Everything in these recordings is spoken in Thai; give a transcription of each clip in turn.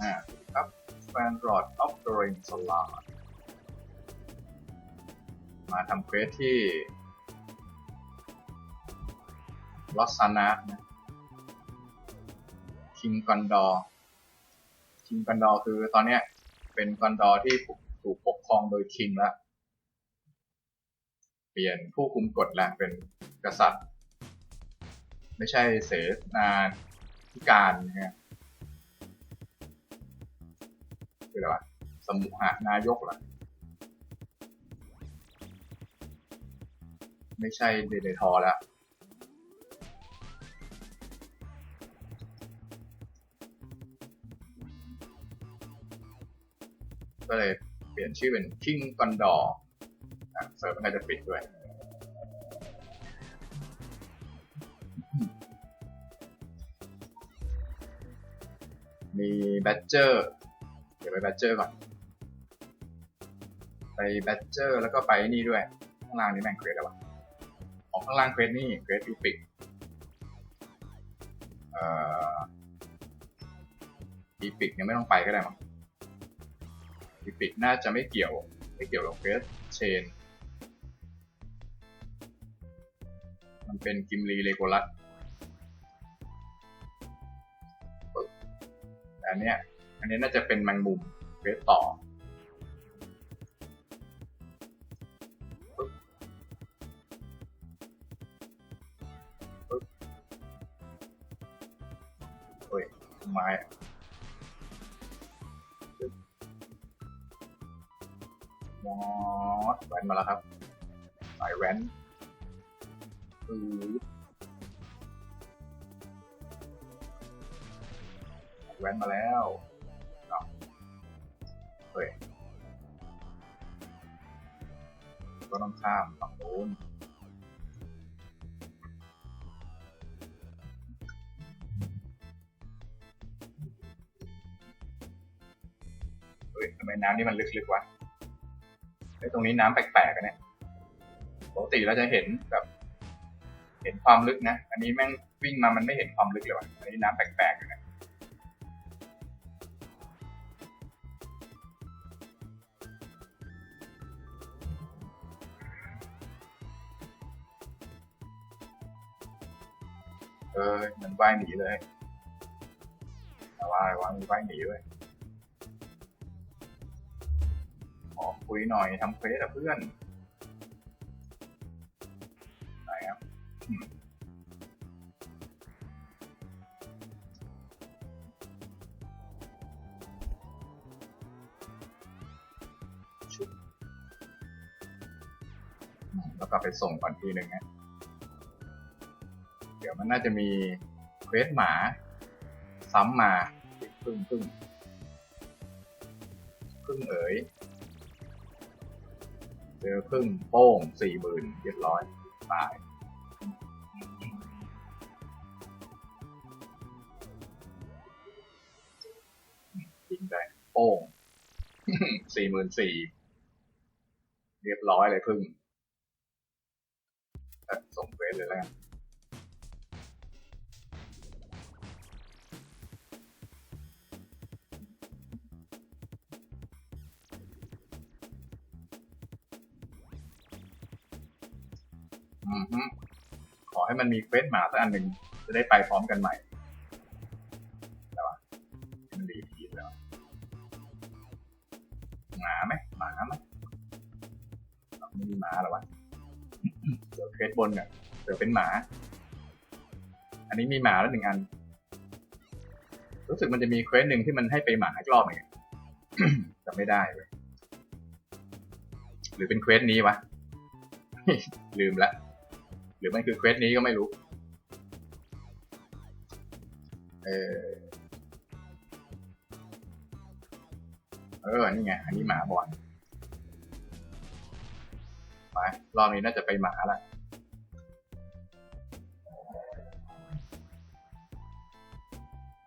อ่าครับแฟนรอดออฟเดริงสลาดมาทำเควสที่ลอสซานะนะคิงกอนดอคิงกอนดอคือตอนเนี้ย เป็นกอนดอที่ถูกถูกปกครองโดยคิงแล้ว เปลี่ยนผู้คุมกฎแล้วเป็นกษัตริย์ ไม่ใช่เสนาธิการนะ คืออะไรวะสมุหานายกหรอไม่ใช่เดเดทอร์แล้วก็เลยเปลี่ยนชื่อเป็น King Gondor อะเซิร์ฟมันก็จะปิดด้วย มีแบ d เจอร์ เดี๋ยวไปแบ d เจอร์ก่อน ไปแบ d เจอร์แล้วก็ไปนี่ด้วย ข้างล่างนี่แม่งเควสอะไรวะออกข้างล่างเควสนี่เควสอีพิกเอ่ออีพิกยังไม่ต้องไปก็ได้มั้งอีพิกน่าจะไม่เกี่ยว ไม่เกี่ยวกับเควสเชน มันเป็นกิมลีเลโกลัสปึ๊บแต่เนี้ย อันนี้น่าจะเป็นแมงมุมเวสต่อเฮ้ยไม้ปึ๊บมอสแวนมาแล้วครับสายแวนปื๊ดแวนมาแล้ว เฮ้ยก็ต้องข้ามฝั่งนู้นเฮ้ยทำไมน้ำนี่มันลึกๆวะไอ้ตรงนี้น้ำแปลกๆกันเนี่ยปกติเราจะเห็นแบบ เห็นความลึกนะ อันนี้แม่งวิ่งมามันไม่เห็นความลึกเลยวะอันนี้น้ำแปลกๆอยู่นะ เออมันว่ายหนีเลยแต่ว่าอะไรวะมันว่ายหนีเลยขอคุยหน่อยทำเควสกับเพื่อนไหนครับแล้วก็ไปส่งก่อนทีหนึ่งนะ มันน่าจะมีเควสหมา ซ้ำมาพึ่งพึ่งพึ่งเอ๋ยเจอพึ่งโป้งสี่หมื่นเรียบร้อยตายยิงได้โป้งสี่หมื่นสี่เรียบร้อยเลยพึ่งส่งเฟสเลยแล้วกัน ให้มันมีเควสหมาสักอันหนึ่งจะได้ไปพร้อมกันใหม่แล้ววะมันดีพีแล้วหมาไหมหมาไหมไม่มีหมาหรอวะเดี๋ยวเควสบนเนี่ยเดี๋ยวเป็นหมา อันนี้มีหมาแล้วหนึ่งอัน รู้สึกมันจะมีเควสหนึ่งที่มันให้ไปหมาอีกรอบหนึ่งจะไม่ได้เลยหรือเป็นเควสนี้วะ ลืมละ หรือมันคือเควสนี้ก็ไม่รู้ เออเออ นี่ไง อันนี้หมาบอลไปรอบนี้น่าจะไปหมาละ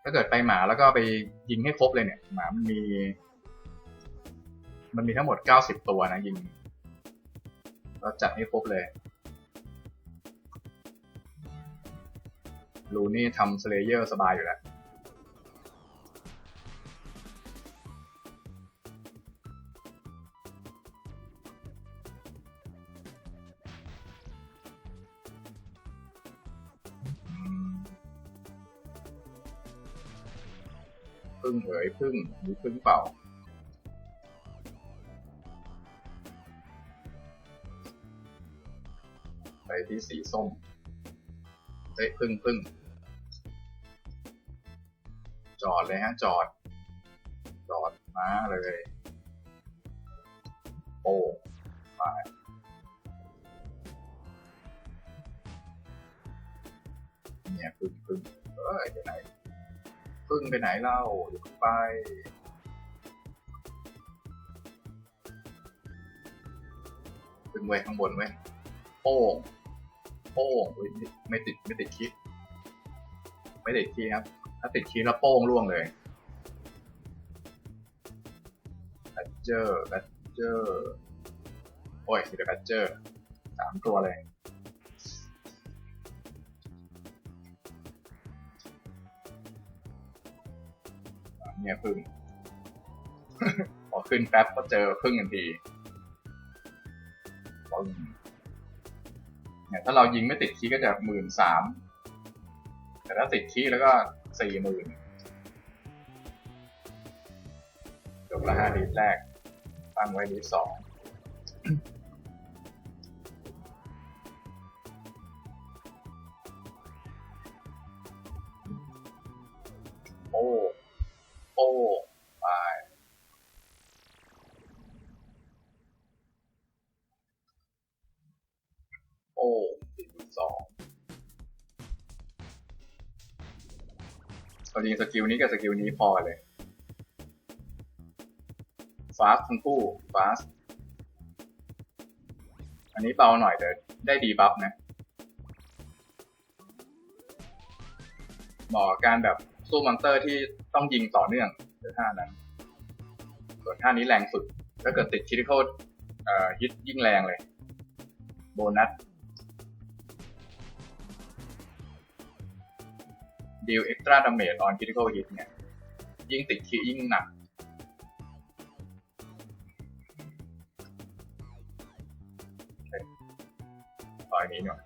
ถ้าเกิดไปหมาแล้วก็ไปยิงให้ครบเลยเนี่ย หมามันมี มันมีทั้งหมดเก้าสิบตัวนะยิงก็จัดให้ครบเลย ลูนี่ทำสเลเยอร์สบายอยู่แล้วพึ่งเอ๋ยพึ่งหรือพึ่งเป่าไปที่สีส้มเอ้ยพึ่งพึ่ง ดเลยฮะจอด จอดมาเลยโอ้ไปเนี่ยพึ่งพึ่งเอ้ยไปไหนพึ่งไปไหนเล่าอย่าเพิ่ไปพึ่งไว้ข้างบนไว้โป้งโป้งอุ๊ยไม่ติดไม่ติดคิดไม่ติดคีย์ครับ ถ้าติดคีย์แล้วโป้งร่วงเลยแบดเจอร์แบดเจอร์ โอ้ยมีแต่แบดเจอร์สามตัวเลยเนี่ยพึ่งพอขึ้นแป๊บก็เจอพึ่งทันทีปึ้งเนี่ยถ้าเรายิงไม่ติดคีย์ก็จะหมื่นสามแต่ถ้าติดคีย์แล้วก็ สี่หมื่นจบละห้าลิตรแรก ตั้งไว้ลิตรสอง ตอนนี้สกิลนี้กับสกิลนี้พอเลยฟาสทั้งคู่ฟาสอันนี้เบาหน่อยแต่ได้ดีบัฟนะเหมาะกับการแบบสู้มอนเตอร์ที่ต้องยิงต่อเนื่องในท่านั้น ส่วนท่านี้แรงสุด ถ้าเกิดติดคิริโคอ่อฮิตยิ่งแรงเลย โบนัส ดีลเอ็กตร้าดาเมจออนคิริโคฮิตเนี่ย ยิ่งติดคิยิ่งหนัก ต่อยนี้หน่อย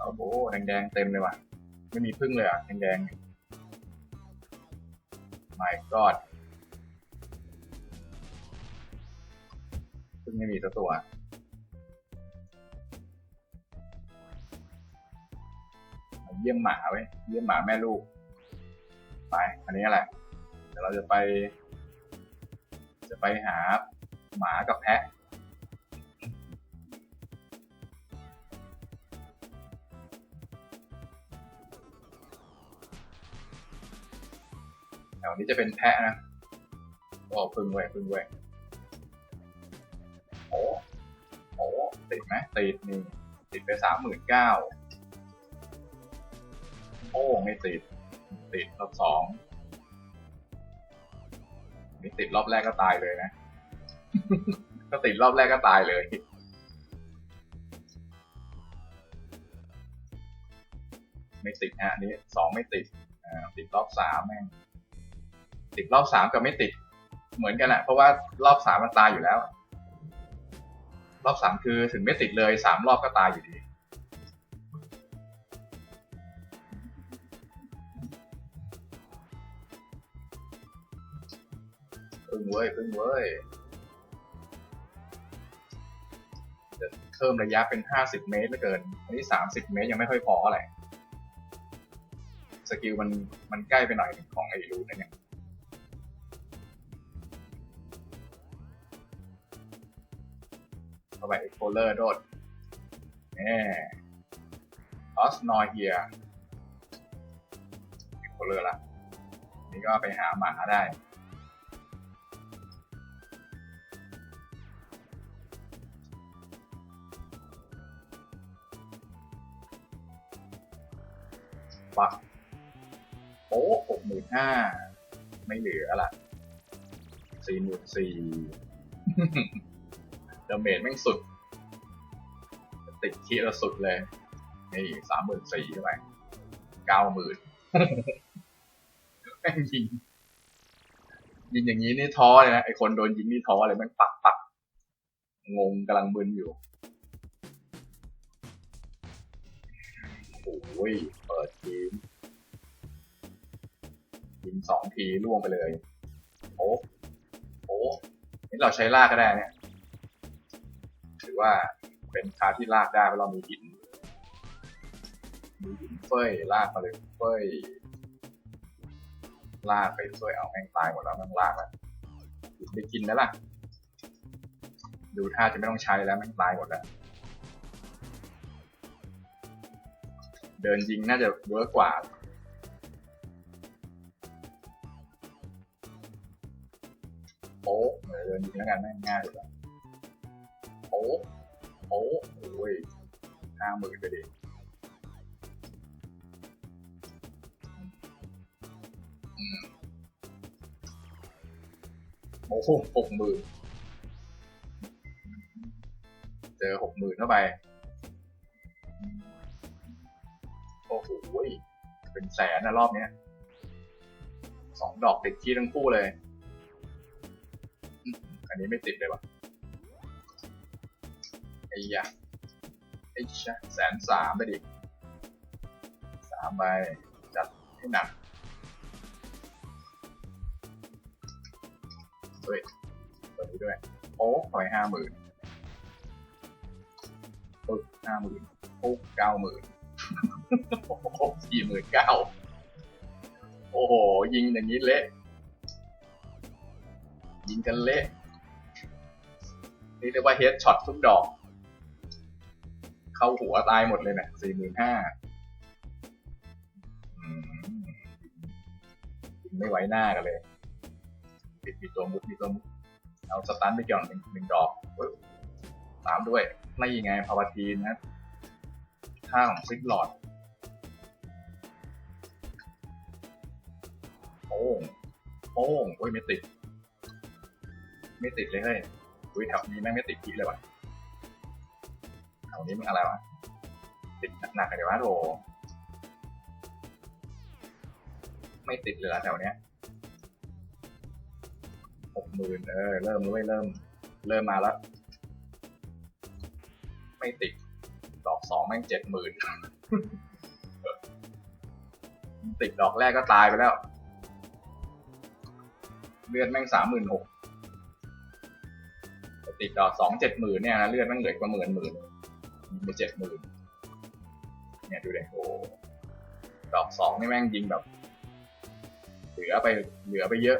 โอ้โหแดงๆ เต็มเลยว่ะ ไม่มีพึ่งเลยอะ แดงๆ my god พึ่งไม่มีสักตัว เยี่ยมหมาไว้เยี่ยมหมาแม่ลูก ไปอันนี้แหละเดี๋ยวเราจะไป จะไปหาหมากับแพะแถวนี้จะเป็นแพะนะโอ้พึ่งเว้ยพึ่งเว้ยโอ้โอ้ติดไหมติดนี่ติดไปสามหมื่นเก้า โอ้ไม่ติด ติดรอบสองนี่ติดรอบแรกก็ตายเลยนะก็ติดรอบแรกก็ตายเลยไม่ติดฮะนนี้สองไม่ติดอ่าติดรอบสามแม่งติดรอบสามกับไม่ติด เหมือนกันแหละเพราะว่ารอบสามมันตายอยู่แล้ว รอบสามคือถึงไม่ติดเลยสามรอบก็ตายอยู่ดี พึ่งเว้ยพึ่งเว้ยจะเพิ่มระยะเป็นห้าสิบเมตรเหลือเกิน อันนี้สามสิบเมตรยังไม่ค่อยพออะไรสกิลมันมันใกล้ไปหน่อยของไอ้รูนั่นเนี่ยเข้าไปเอ็กโพเลอร์โดดแน่ออสนอยเฮียเอ็กโพเลอร์ละนี่ก็ไปหาหมาได้ ปักโอ้หกหมื่นห้าไม่เหลือละสี่หมื่นสี่เดาเมจแม่งสุด ติดคีย์ละสุดเลย นี่สามหมื่นสี่เข้าไปเก้าหมื่นแม่งยิง ยิงอย่างนี้นี่ท้อเลยนะ ไอคนโดนยิงนี่ท้อเลยแม่งปักปักงงกำลังมึนอยู่ โอ้ย ดทีมยิงสองทีล่วงไปเลย โอ้โอ้นี่เราใช้ลากก็ได้เนี่ย ถือว่าเป็นคาที่ลากได้เพราะเรามีหิน มีหินเฟ้ยลากมาเลยเฟ้ยลากไปเฟ้ยเอาแม่งตายหมดแล้วแม่งลากแล้วหินได้กินแล้วล่ะ ดูท่าจะไม่ต้องใช้แล้วแม่งตายหมดแล้ว เดินยิงน่าจะเวิร์กกว่าโอ้เดินยิงแล้วกันงง่ายเลยโอ้โอ้โอ้ยห้าหมื่นไปดิอืมโอ้โหหกหมื่นเจอหกหมื่นเข้าไป โอ้โหเป็นแสนนะรอบเนี้ยสองดอกติดที่ทั้งคู่เลย อันนี้ไม่ติดเลยวะไอ้ยะไอ้ชะแสนสามไปดิสามใบจัดให้หนักเฮ้ยตัวนี้ด้วยโอ้ถอยห้าหมื่นปึ๊บห้าหมื่นปุ๊บเก้าหมื่น สี่หมื่นเก้าโอ้โห ยิงอย่างนี้เละ ยิงกันเละ นี่เรียกว่าเฮดช็อตทุกดอก เข้าหัวตายหมดเลยเนะสี่หมื่นห้าไม่ไว้หน้ากันเลยปิดมีตัวมุดมีตัวมุดเอาสตันไปก่อนหนึ่งหนึ่งดอกตามด้วยไม่ยังไงพาวทีนนะค่าของซิกหลอด โป้งโป้งโอ้ยไม่ติด ไม่ติดเลยเฮ้ยอุ้ยแถวนี้แม่งไม่ติดทีเลยวะแถวนี้มันอะไรวะ ติดหนักๆกันเดี๋ยววะโถไม่ติดเลยละแถวเนี้ยหกหมื่นเออ เริ่มเลยเริ่ม เริ่มมาแล้ว ไม่ติด ดอกสองแม่งเจ็ดหมื่นติดดอกแรกก็ตายไปแล้ว เลือดแม่งสามหมื่นหกติดดอกสองเจ็ดหมื่นเนี่ยนะเลือดแม่งเหลือกว่าหมื่นหมื่นไปเจ็ดหมื่นเนี่ยดูเลยโอ้ดอกสองนี่แม่งยิงแบบ เหลือไปเหลือไปเยอะ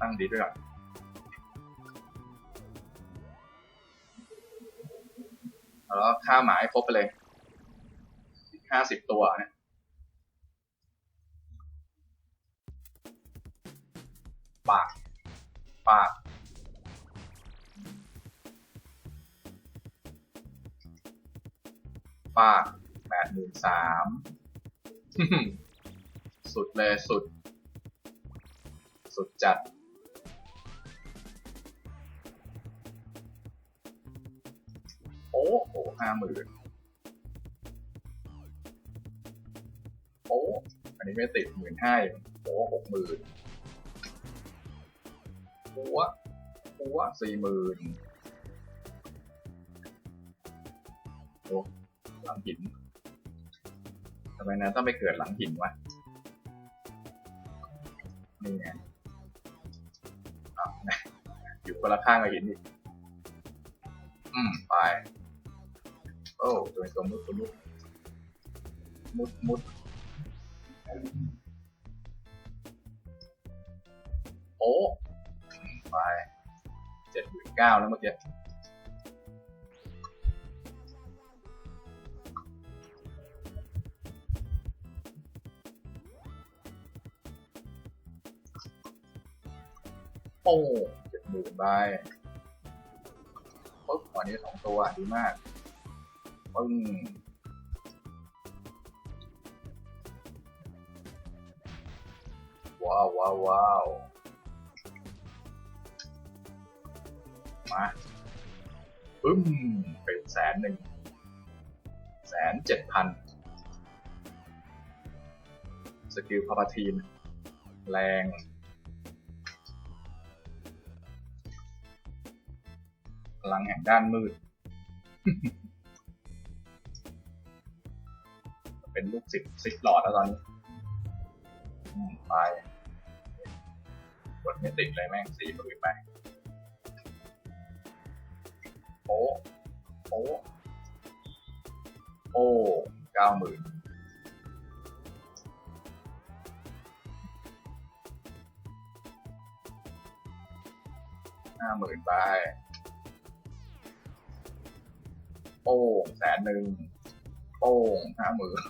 ตั้งดีด้วยก่อนแล้วค่าหมายครบไปเลย ห้าสิบตัวเนี่ยปากปากปากแปดหมื่นสามสุดเลยสุด สุดจัดโอ้โหห้าหมื่น นนี้ไม่ติดหมื่นห้าโอ้หกหมื่นหัวหัวสี่หมื่นโอ้หลังหินทำไมนะต้องไปเกิดหลังหินวะนี่ไงอยู่คนละข้างกับหินอีกอืม ไป โอ้ ตัวตัวมุดตัวมุดมุดมุด โอ้ไปเจ็ดหมื่นเก้าแล้วเมื่อกี้โอ้เจ็ดหมื่นใบปุ๊บวันนี้สองตัวดีมากปึ้ง ว้าวว้าวว้าวมาปึ้มเป็นแสนหนึ่งแสนเจ็ดพันสกิลพาราทีน แรง พลังแห่งด้านมืด เป็นลูกศิษย์ซิกหลอดแล้วตอนนี้ไป กดไม่ติดเลยแม่งสี่หมื่นไปโอ้โอ้โอ้เก้าหมื่นห้าหมื่นไปโป้งแสนหนึ่งโป้งห้าหมื่น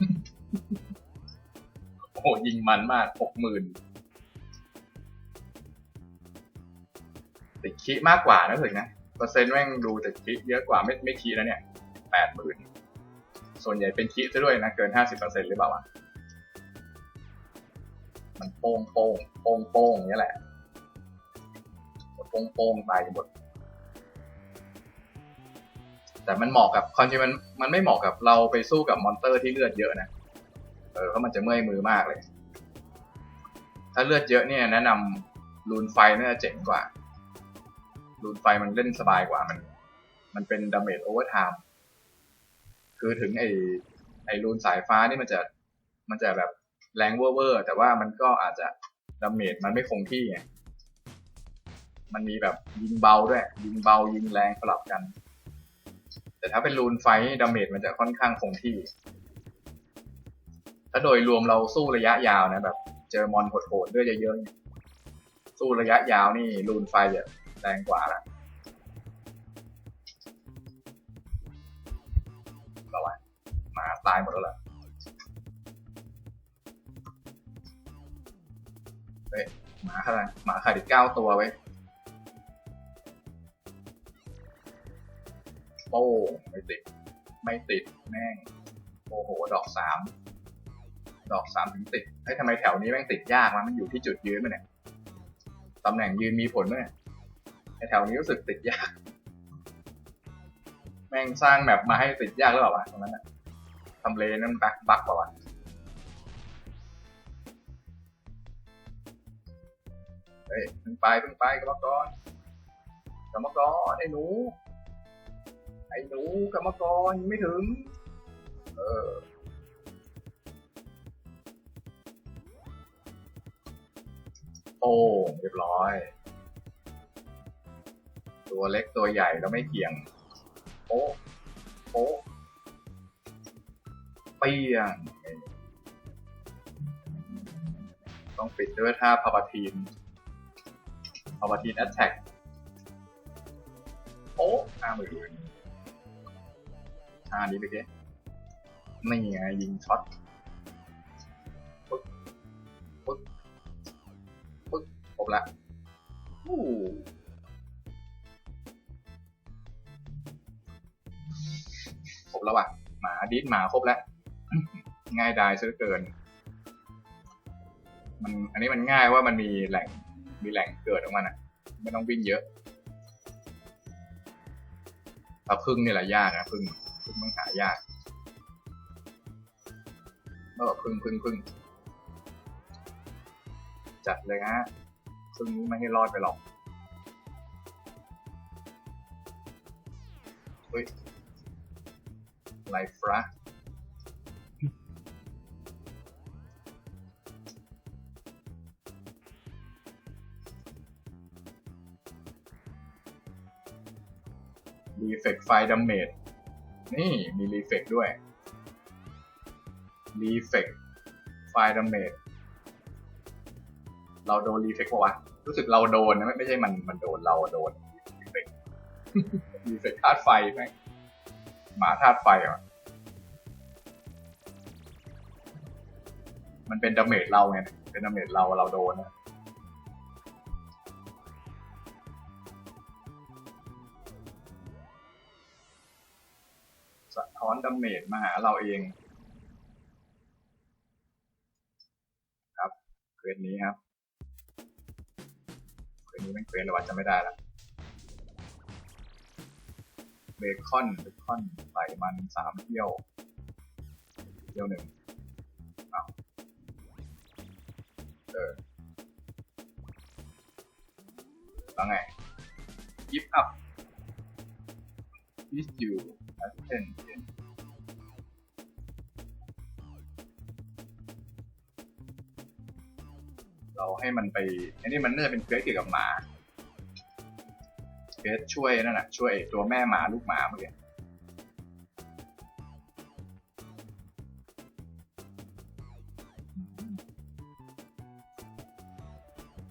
โอ้ยิงมันมากหกหมื่น คิมากกว่านะถึงนะเปอร์เซ็นต์แม่งดูแติดคิเยอะกว่าไม่ไม่คิแล้วเนี่ยแปดหมื่นส่วนใหญ่เป็นคิซะด้วยนะเกินห้าสิบเปอร์เซ็นต์หรือเปล่าวะมันโป้งโป้งโป้งโป้งอย่างนี้ยแหละโป้งโป้งตายหมดแต่มันเหมาะกับคอนจริงมันมันไม่เหมาะกับเราไปสู้กับมอนเตอร์ที่เลือดเยอะนะเออเพราะมันจะเมื่อยมือมากเลย ถ้าเลือดเยอะเนี่ยแนะนำรูนไฟน่าจะเจ๋งกว่า รูนไฟมันเล่นสบายกว่ามัน มันเป็นดาเมจโอเวอร์ไทม์คือถึงไอไอรูนสายฟ้านี่มันจะมันจะแบบแรงเวอร์เวอร์แต่ว่ามันก็อาจจะดาเมจมันไม่คงที่ไงมันมีแบบยิงเบาด้วย ยิงเบายิงแรงสลับกัน แต่ถ้าเป็นรูนไฟดาเมจมันจะค่อนข้างคงที่ ถ้าโดยรวมเราสู้ระยะยาวนะแบบ เจอมอนโหดๆด้วยเยอะๆเนี่ยสู้ระยะยาวนี่รูนไฟจะ แรงกว่าละระวังหมาตายหมดแล้วเหรอเฮ้ยหมาอะไรหมาขาดอีกเก้าตัวไว้ยโป้ไม่ติด ไม่ติดแม่ง โอ้โห ดอกสาม ดอกสามถึงติดเฮ้ยทำไมแถวนี้แม่งติดยากวะมันอยู่ที่จุดยืนมั้ยเนี่ย ตำแหน่งยืนมีผลมั้ยเนี่ย แถวนี้รู้สึกติดยาก แม่งสร้างแมปมาให้ติดยากหรือเปล่าวะตรงนั้นนะทำเลนั่นบักบักเปล่าวะเฮ้ยเพิ่งไปเพิ่งไปกรรมกรกรรมกรไอ้หนู ไอ้หนูกรรมกรไม่ถึง เออโอ้เรียบร้อย ตัวเล็กตัวใหญ่ก็ไม่เกี่ยงโอ้โอ้เปียงต้องปิดด้วยท่าพาปาทีนพาปาทีนแอตแทกโอ้ห้าหมื่นท่านี้ไปดินี่ไงยิงช็อตปึ๊บปึ๊บปึ๊บครบละอู้ บแล้วว่ะหมาดิสหมาครบแล้ว ง่ายดายซะเหลือเกิน มันอันนี้มันง่ายว่ามันมีแหล่งมีแหล่งเกิดของมันอะไม่ต้องวิ่งเยอะถ้าพึ่งนี่แหละยากนะพึ่งพึ่งมันหายากเมื่อบอกพึ่งพึ่งพึ่งจัดเลยฮะพึ่งนี้ไม่ให้รอดไปหรอกเฮ้ย ไลฟระรีเฟกไฟดัมเมจนี่มีรีเฟกด้วยรีเฟกไฟดัมเมจเราโดนรีเฟกปะวะ รู้สึกเราโดนนะไม่ไม่ใช่มันมันโดนเราโดนรีเฟกรีเฟกธาตุไฟไหม หมาธาตุไฟเหรอมันเป็นดาเมจเราไง เป็นดาเมจเราเราโดนนะสะท้อนดาเมจมาหาเราเอง ครับเควสนี้ครับเควสนี้เป็นเควสอะไรวะจำไม่ได้ละ เบคอนเบคอนใส่มันสามเที่ยวเที่ยวหนึ่งเอ้าเออแล้วไง give up is you เช่นเราให้มันไปอันนี้มันน่าจะเป็นเควสเกี่ยวกับหมา สช่วยนั่นแหละช่วยตัวแม่หมาลูกหมาเมื่อกี้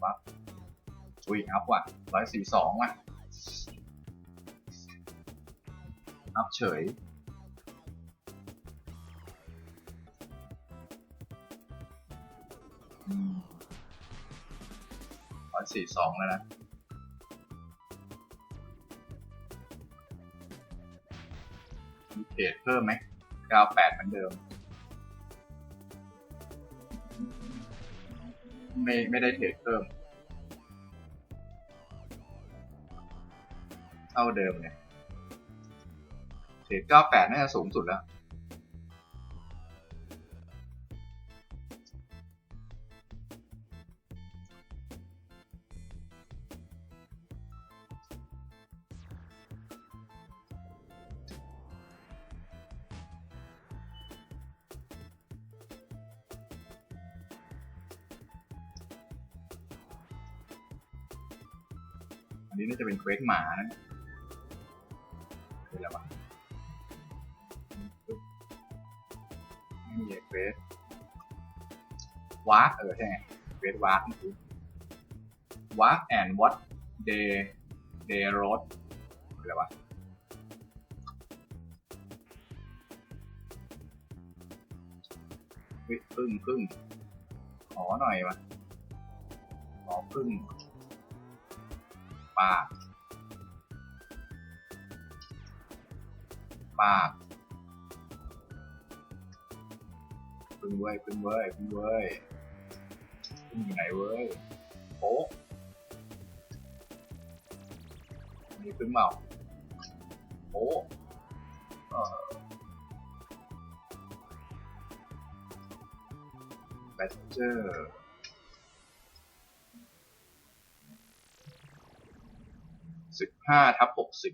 ปั๊บอุ้ยอัพว่ะร้อยสี่สองว่ะอัพเฉยร้อยสี่สองแล้วนะ เดทเพิ่มไหมเก้าแปดเหมือนเดิม ไม่ไม่ได้เทรดเพิ่ม เท่าเดิมเนี่ยเทรด98น่าจะสูงสุดแล้ว อันนี้น่าจะเป็นเควสหมานะเป็นอะไรวะไม่มีเควสวาร์กเออใช่ไงเควสวาร์กวาร์กแอนด์วัตเดย์เดย์โรดอะไรวะพึ่งพึ่งขอหน่อยวะขอพึ่ง ปาก ปากพึ่งเว้ยพึ่งเว้ยพึ่งเว้ยพึ่งอยู่ไหนเว้ยโป๊ะมีพึ่งเมาโป๊ะเออแบตเจอร์ ห้าทับหกสิบ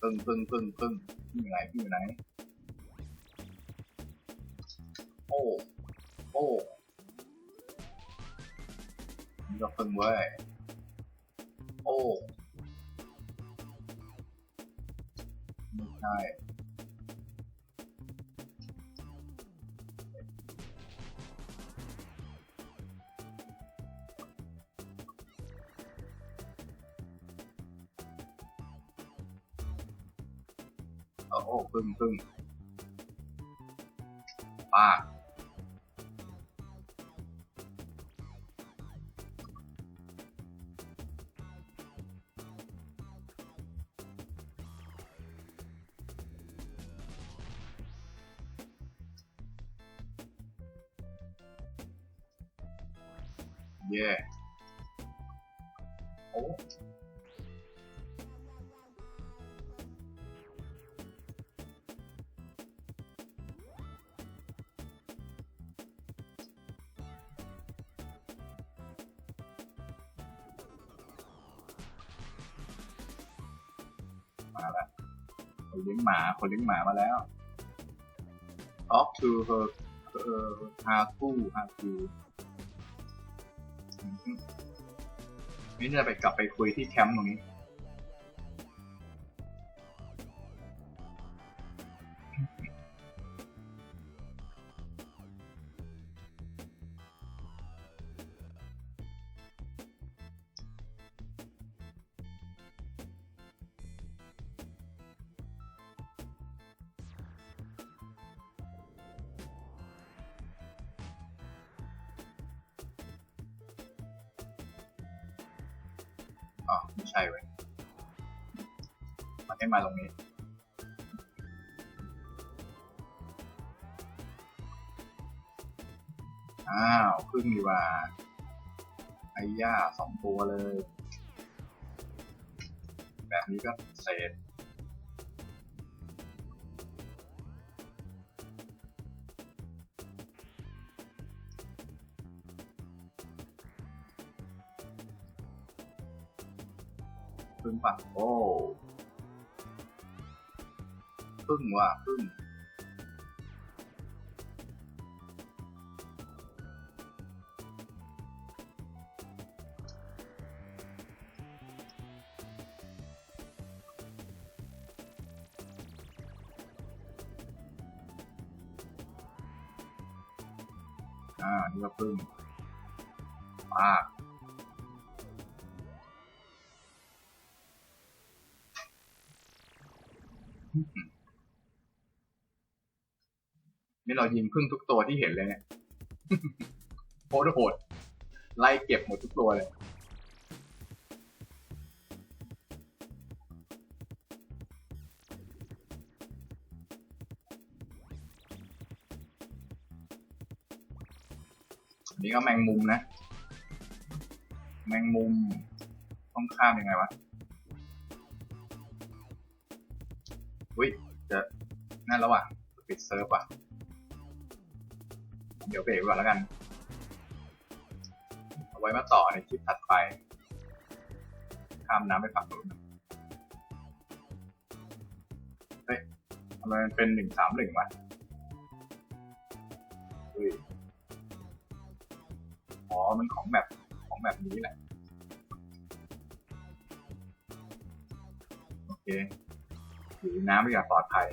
พึ่งพึ่งพึ่งพึ่งพึ่อยู่ไหนพึ่อยู่ไหน โอ้ โอ้นี่ก็พึ่งเว้ย โอ้ ใช่โอ้พึ่งพึ่งป้า มาแล้วคนเลี้ยงหมาคนเลี้ยงหมามาแล้ว talk to her เอ่อ haku haku อืม นี่จะไปกลับไปคุยที่แคมป์ตรงนี้ อ๋อไม่ใช่เว้ยมันให้มาตรงนี้อ้าวพึ่งดีกว่าไอ้ย่าสองตัวเลย แบบนี้ก็เศษพึ่ ป่ะ โอ้พึ่งว่ะพึ่งอ่านี่ก็พึ่งปาก เรายิงพึ่งทุกตัวที่เห็นเลยเนี่ยโคตรโหดไล่เก็บหมดทุกตัวเลยอันนี้ก็แมงมุมนะ แมงมุมต้องข้ามยังไงวะอุ้ยจะนั่นแล้วว่ะ ปิดเซิร์ฟว่ะ เดี๋ยวเบรกก่อนแล้วกัน เอาไว้มาต่อในคลิปถัดไป ข้ามน้ำไปฝั่งนู้นเฮ้ยทำไมมันเป็นหนึ่งสามหนึ่งวะอุ้ยอ๋อ มันของแบบของแบบนี้แหละ โอเคอยู่ในน้ำไปอย่างปลอดภัย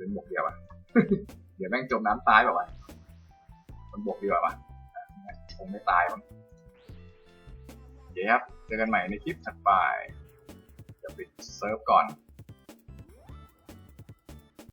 ไม่คืนบวกเดียวอะเดี๋ยวแม่งจมน้ำตายแบบว่ามันบวกดีกว่าวะอะคงไม่ตายมั้งโอเคครับ เจอกันใหม่ในคลิปถัดไปจะปิดเซิร์ฟก่อน